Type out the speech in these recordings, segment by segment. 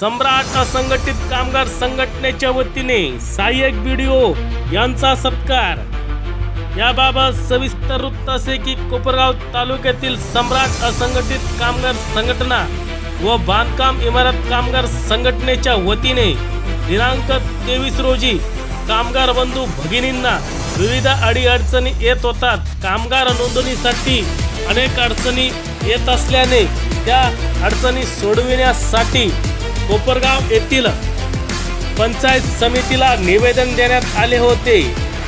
सम्राट असंघटित कामगार संघटनेच्या वतीने सहाय्यक बीडीओ यांचा सत्कार. याबाबत सविस्तर वृत्त असे की कोपरगाव तालुक्यातील सम्राट असंघटित कामगार संघटना व बांधकाम इमारत कामगार संघटनेच्या वतीने दिनांक तेवीस रोजी कामगार बंधू भगिनींना विविध अडीअडचणी येत होतात. कामगार नोंदणीसाठी अनेक अडचणी येत असल्याने त्या अडचणी सोडविण्यासाठी कोपरगाव येथील पंचायत समितीला निवेदन देण्यात आले होते.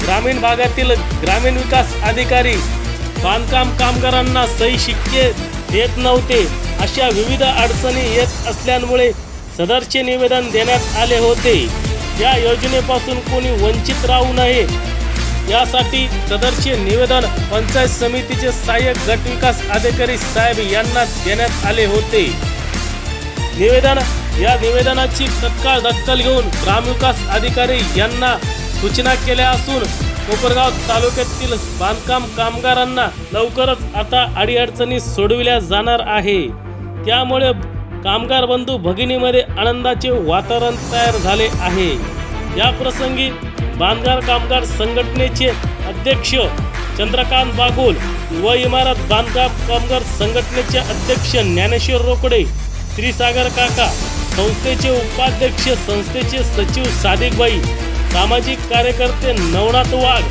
ग्रामीण भागातील ग्रामीण विकास अधिकारी बांधकाम कामगारांना सही शिक्के देत नव्हते. अशा विविध अडचणी येत असल्यामुळे सदरचे निवेदन देण्यात आले होते. या योजनेपासून कोणी वंचित राहू नये यासाठी सदरचे निवेदन पंचायत समितीचे सहाय्यक गट विकास अधिकारी साहेब यांना देण्यात आले होते. निवेदन या निवेदनाची तत्काळ दखल घेऊन ग्रामविकास अधिकारी यांना सूचना केल्या असून कोपरगाव तालुक्यातील बांधकाम कामगारांना लवकरच आता अडीअडचणी सोडविल्या जाणार आहे. त्यामुळे कामगार बंधू भगिनीमध्ये आनंदाचे वातावरण तयार झाले आहे. या प्रसंगी बांधगार कामगार संघटनेचे अध्यक्ष चंद्रकांत बागुल व इमारत बांधकाम कामगार संघटनेचे अध्यक्ष ज्ञानेश्वर रोकडे श्रीसागर काका संस्थेचे उपाध्यक्ष संस्थेचे सचिव सादिकबाई सामाजिक कार्यकर्ते नवनाथ वाघ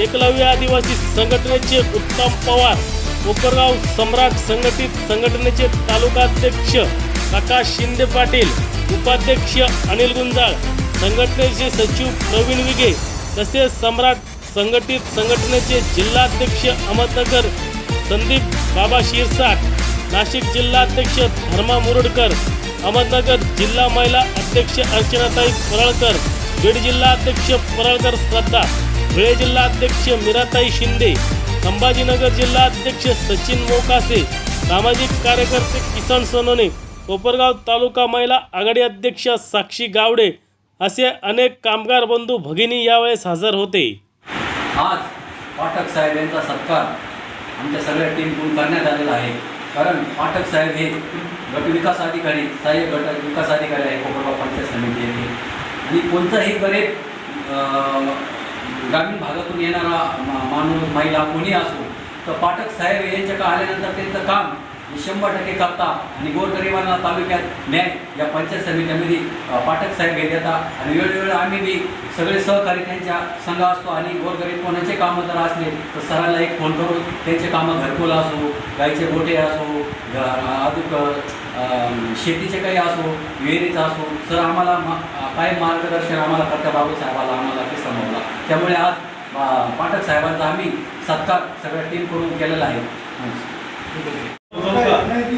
एकलव्य आदिवासी संघटनेचे उत्तम पवार कोपरगाव सम्राट संघटित संघटनेचे तालुकाध्यक्ष प्रकाश शिंदे पाटील उपाध्यक्ष अनिल गुंजाळ संघटनेचे सचिव प्रवीण विगे तसेच सम्राट संघटित संघटनेचे जिल्हाध्यक्ष अहमदनगर संदीप बाबा शिरसाट नाशिक जिल्हाध्यक्ष धर्मा मुरडकर अहमदनगर जिल्हा महिला अध्यक्ष अर्चनाताई परळकर बीड जिल्हा अध्यक्ष परळकर श्रद्धा धुळे जिल्हाध्यक्ष मीराताई शिंदे संभाजीनगर जिल्हा अध्यक्ष सचिन मोकासे सामाजिक कार्यकर्ते किसन सोनोने कोपरगाव तालुका महिला आघाडी अध्यक्ष साक्षी गावडे असे अनेक कामगार बंधू भगिनी यावेळेस हजर होते. आज पाठक साहेब यांचा सत्कार आमच्या सगळ्या टीमकडून करण्यात आलेला आहे. कारण पाठक साहेब हे गट विकास अधिकारी सहाय्यक गट विकास अधिकारी आहे कोपरगाव पंचायत समिती येथे आणि कोणताही गरीब ग्रामीण भागातून येणारा मा- माणूस महिला कोणी असो तर पाठक साहेब यांच्याकडे आल्यानंतर त्यांचं काम शंभर टक्के करता आणि गोरगरिबांना तालुक्यात न्याय या पंचायत समित्यामध्ये पाठक साहेब हे देतात आणि वेळोवेळी आम्ही बी सगळे सहकारी त्यांच्या संघ असतो आणि गोरगरीब कोणाचे कामं जर असले तर सरांना एक फोन करून त्यांचे कामं घरकुल असो गाईचे गोटे असो अजून शेतीचे काही असो विहिरीचं असो सर आम्हाला मा काय मार्गदर्शन आम्हाला करता बाबू साहेबाला आम्हाला ते समजला. त्यामुळे आज पाठक साहेबांचा आम्ही सत्कार सगळ्या टीम करून केलेला आहे.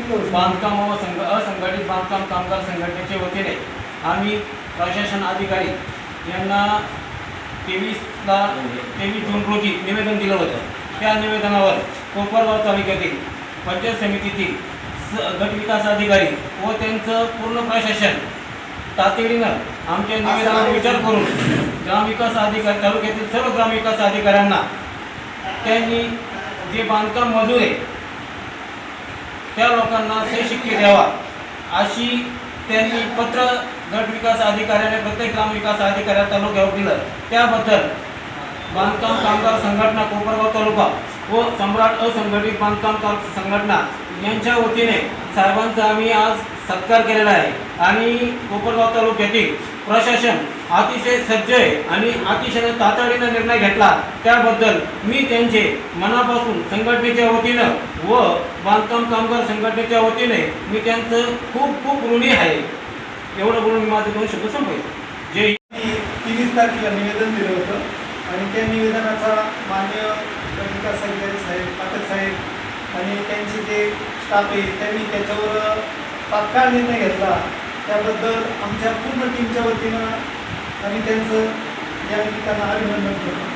बांधकाम व संघ असंघटित बांधकाम कामगार संघटनेच्या वतीने आम्ही प्रशासन अधिकारी यांना तेवीसला तेवीस जून रोजी निवेदन दिलं होतं. त्या निवेदनावर कोपरगाव तालुक्यातील पंचायत समितीतील स गट विकास अधिकारी व त्यांचं पूर्ण प्रशासन तातडीनं आमच्या निवेदनावर विचार करून ग्रामविकास अधिकारी तालुक्यातील सर्व ग्रामविकास अधिकाऱ्यांना त्यांनी जे बांधकाम मजूर आहे त्या लोकांना सही द्यावा. अशी त्यांनी पत्र गट विकास अधिकाऱ्याने प्रत्येक ग्रामविकास अधिकाऱ्या तालुक्यावर दिलं. त्याबद्दल बांधकाम कामगार संघटना कोपरगाव तालुका व सम्राट असंघटित बांधकाम काम संघटना यांच्या वतीने साहेबांचा आम्ही आज सत्कार केलेला आहे. आणि कोपरगाव तालुक्यातील प्रशासन अतिशय सज्ज आहे आणि अतिशय तातडीनं निर्णय घेतला. त्याबद्दल मी त्यांचे मनापासून संघटनेच्या वतीनं व बांधकाम कामगार संघटनेच्या वतीने मी त्यांचं खूप खूप ऋणी आहे. एवढं बोलून मी माझं दोन शब्द संपवतो जे तेवीस तारखेला निवेदन दिलं होतं आणि त्या निवेदनाचा मान्य विकास अधिकारी साहेब पाठक साहेब आणि त्यांचे जे स्टाफ आहे त्यांनी त्याच्यावर तात्काळ निर्णय घेतला. त्याबद्दल आमच्या पूर्ण टीमच्या वतीनं आम्ही त्यांचं या निमित्तानं अभिनंदन करतो.